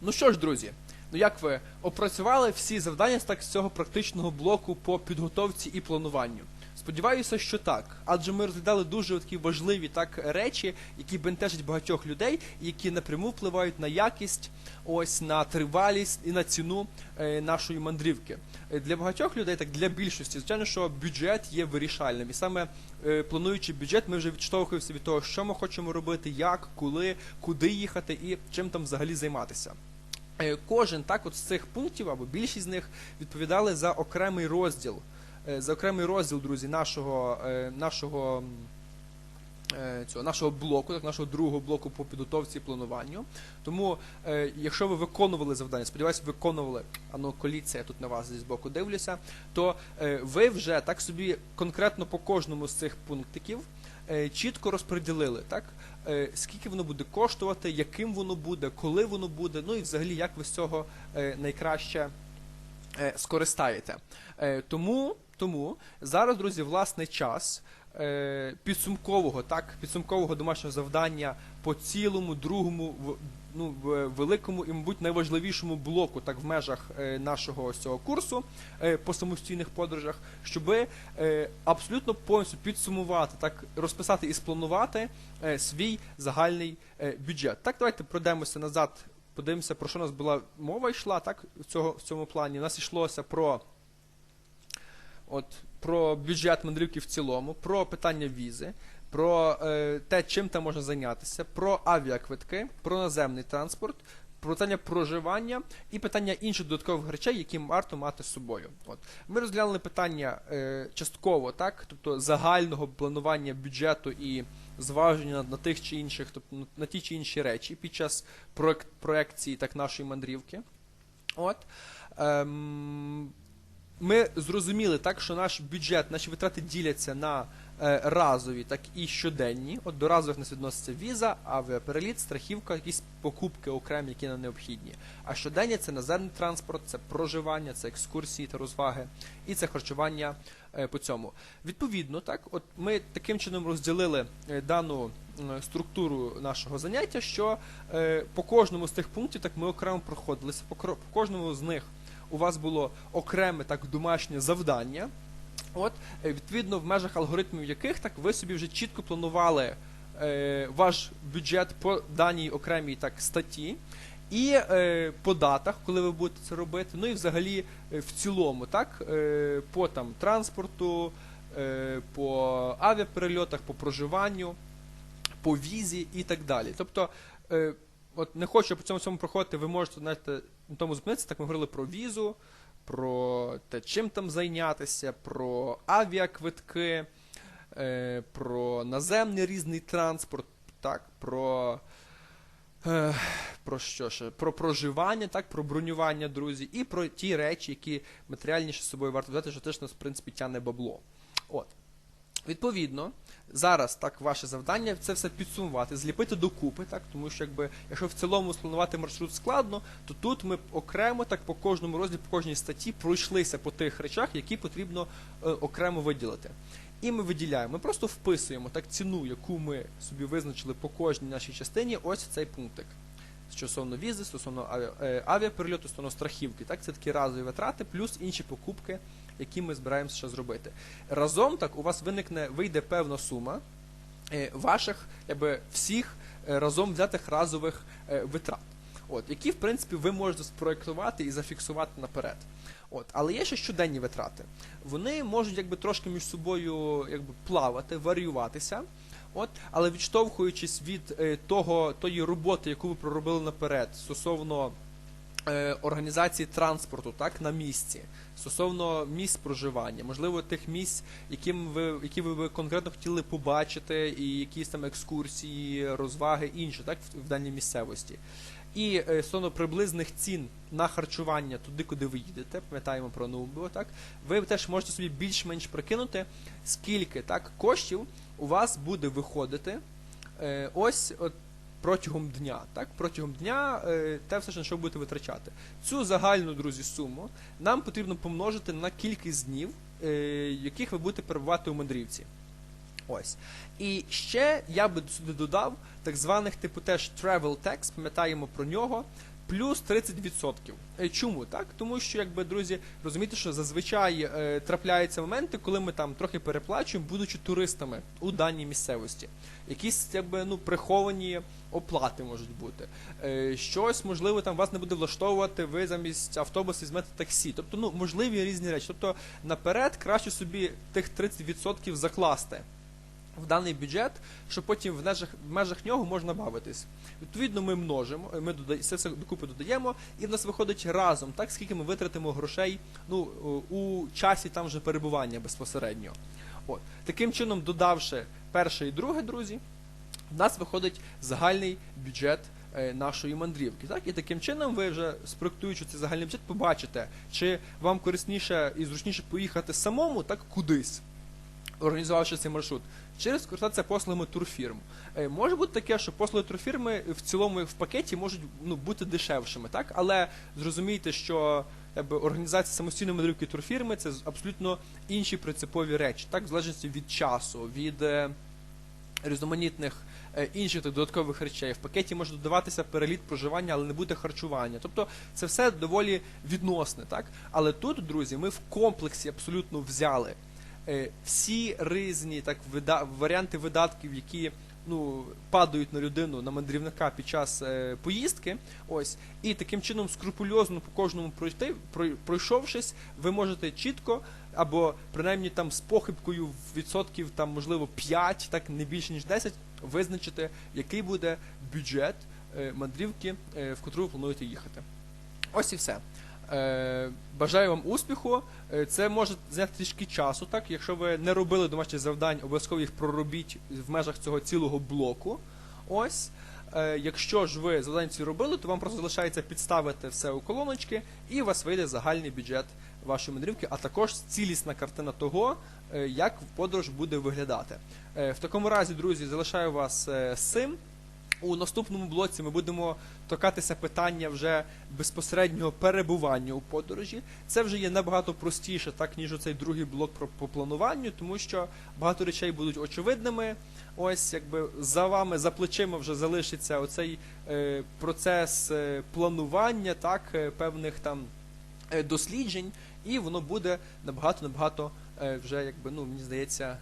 Ну що ж, друзі, ну як ви опрацювали всі завдання так з цього практичного блоку по підготовці і плануванню? Сподіваюся, що так, адже ми розглядали дуже такі важливі так речі, які бентежать багатьох людей, які напряму впливають на якість, ось на тривалість і на ціну е, нашої мандрівки. Е, Для багатьох людей, так для більшості, звичайно, що бюджет є вирішальним, і саме е, плануючи бюджет, ми вже відштовхуємося від того, що ми хочемо робити, як, коли, куди їхати і чим там взагалі займатися. Е, Кожен так, от з цих пунктів або більшість з них відповідали за окремий розділ. Е, За окремий розділ, друзі, нашого, е, нашого, е, цього, нашого блоку, так, нашого другого блоку по підготовці і плануванню. Тому, якщо ви виконували завдання, сподіваюся, виконували, а ну коліція тут на вас зі збоку дивлюся, то ви вже так собі конкретно по кожному з цих пунктиків чітко розподілили, так? Скільки воно буде коштувати, яким воно буде, коли воно буде, ну і взагалі як ви з цього найкраще скористаєте. Тому, тому зараз, друзі, власне час е, підсумкового, так, підсумкового домашнього завдання по цілому другому ну, великому і, мабуть, найважливішому блоку, так, в межах е, нашого цього курсу е, по самостійних подорожах, щоб е, абсолютно повністю підсумувати, так, розписати і спланувати е, свій загальний е, бюджет. Так, давайте пройдемося назад подивимося, про що у нас була мова йшла, так, в, цього, в цьому плані. У нас йшлося про, от, про бюджет мандрівки в цілому, про питання візи, про е, те, чим там можна зайнятися, про авіаквитки, про наземний транспорт, про питання проживання і питання інших додаткових речей, які варто мати з собою. От. Ми розглянули питання е, частково, так, тобто загального планування бюджету і зваження на тих чи інших, тобто на- ті чи інші речі під час проект, проекції так, нашої мандрівки. От. Ем, ми зрозуміли так, що наш бюджет, наші витрати діляться на е, разові, так і щоденні. От до разових нас відноситься віза, авіапереліт, страхівка, якісь покупки окремі, які нам необхідні. А щоденні це наземний транспорт, це проживання, це екскурсії та розваги, і це харчування е, по цьому. Відповідно, так, от ми таким чином розділили е, дану структуру нашого заняття, що е, по кожному з тих пунктів так ми окремо проходилися, по, по кожному з них у вас було окреме так домашнє завдання. От, е, відповідно, в межах алгоритмів яких так ви собі вже чітко планували е, ваш бюджет по даній окремій так статті. І е, по датах, коли ви будете це робити, ну і взагалі е, в цілому, так, е, по там транспорту, е, по авіаперельотах, по проживанню, по візі і так далі. Тобто, е, от не хочу по цьому всьому проходити, ви можете знаєте, на тому зупинитися, так ми говорили про візу, про те, чим там зайнятися, про авіаквитки, е, про наземний різний транспорт, так, про. Е, про що ще? Про проживання, так, про бронювання, друзі, і про ті речі, які матеріальніше з собою варто взяти, що теж нас, в принципі, тяне бабло. От. Відповідно, зараз так ваше завдання це все підсумувати, зліпити докупи, так, тому що якби, якщо в цілому спланувати маршрут складно, то тут ми окремо, так по кожному розділі, по кожній статті пройшлися по тих речах, які потрібно е, окремо виділити. І ми виділяємо, ми просто вписуємо так ціну, яку ми собі визначили по кожній нашій частині, ось цей пунктик. Стосовно візи, стосовно е, авіаперельоту, стосовно страхівки. Так, це такі разові витрати, плюс інші покупки, які ми збираємося ще зробити. Разом так у вас виникне, вийде певна сума е, ваших, якби всіх е, разом взятих разових е, витрат. От, які, в принципі, ви можете спроектувати і зафіксувати наперед. От, але є ще щоденні витрати. Вони можуть якби трошки між собою якби плавати, варіюватися. От, але відштовхуючись від того, тої роботи, яку ви проробили наперед, стосовно організації транспорту, так, на місці, стосовно місць проживання, можливо, тих місць, яким ви, які ви конкретно хотіли побачити, і якісь там екскурсії, розваги, інші, так, в, в даній місцевості. І е, стосовно приблизних цін на харчування туди, куди ви їдете, пам'ятаємо про Нубіо, так, ви теж можете собі більш-менш прикинути, скільки так, коштів у вас буде виходити е, ось от протягом дня. Так? Протягом дня е, те все, на що ви будете витрачати. Цю загальну, друзі, суму нам потрібно помножити на кількість днів, е, яких ви будете перебувати у мандрівці. Ось. І ще я би сюди додав так званих типу теж travel tax, пам'ятаємо про нього. Плюс 30%. Е, Чому так? Тому що, якби друзі, розумієте, що зазвичай е, трапляються моменти, коли ми там трохи переплачуємо, будучи туристами у даній місцевості. Якісь якби ну приховані оплати можуть бути. Е, щось можливо там вас не буде влаштовувати. Ви замість автобусу візьмете таксі. Тобто, ну можливі різні речі. Тобто наперед краще собі тих 30% закласти в даний бюджет, що потім в межах, в межах нього можна бавитись. Відповідно, ми множимо, ми дода- це все докупи додаємо, і в нас виходить разом, так скільки ми витратимо грошей ну, у часі там вже перебування безпосередньо. От. Таким чином, додавши перше і друге, друзі, в нас виходить загальний бюджет е, нашої мандрівки. Так? І таким чином ви вже спроектуючи цей загальний бюджет, побачите, чи вам корисніше і зручніше поїхати самому, так кудись організувавши цей маршрут, чи скористатися послугами турфірм. Е, Може бути таке, що послуги турфірми в цілому в пакеті можуть ну, бути дешевшими, так? але зрозумійте, що якби, організація самостійної мандрівки турфірми це абсолютно інші принципові речі, так, в залежності від часу, від е, різноманітних е, інших додаткових речей. В пакеті може додаватися переліт проживання, але не буде харчування. Тобто це все доволі відносне, так? Але тут, друзі, ми в комплексі абсолютно взяли всі різні так вида- варіанти видатків, які ну падають на людину на мандрівника під час е, поїздки. Ось і таким чином скрупульозно по кожному пройти, прой- пройшовшись, ви можете чітко. Або принаймні там з похибкою в відсотків, там можливо 5, так не більше ніж 10, визначити, який буде бюджет е, мандрівки, е, в котру ви плануєте їхати. Ось і все. Е, бажаю вам успіху. Е, Це може зайняти трішки часу, так? Якщо ви не робили домашніх завдань, обов'язково їх проробіть в межах цього цілого блоку. Ось. Е, Якщо ж ви завдання ці робили, то вам просто залишається підставити все у колоночки, і у вас вийде загальний бюджет вашої мандрівки, а також цілісна картина того, як подорож буде виглядати. В такому разі, друзі, залишаю вас з цим. У наступному блоці ми будемо торкатися питання вже безпосереднього перебування у подорожі. Це вже є набагато простіше, так ніж оцей другий блок про по плануванню, тому що багато речей будуть очевидними. Ось якби за вами, за плечима вже залишиться оцей е, процес е, планування, так, е, певних там е, досліджень, і воно буде набагато набагато е, вже, якби ну мені здається.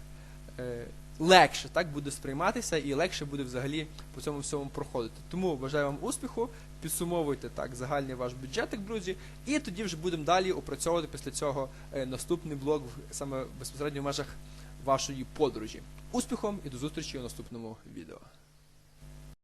Е, легше так буде сприйматися і легше буде взагалі по цьому всьому проходити. Тому бажаю вам успіху, підсумовуйте так загальний ваш бюджетик, друзі, і тоді вже будемо далі опрацьовувати після цього е, наступний блок в- саме безпосередньо в межах вашої подорожі. Успіхом і до зустрічі у наступному відео.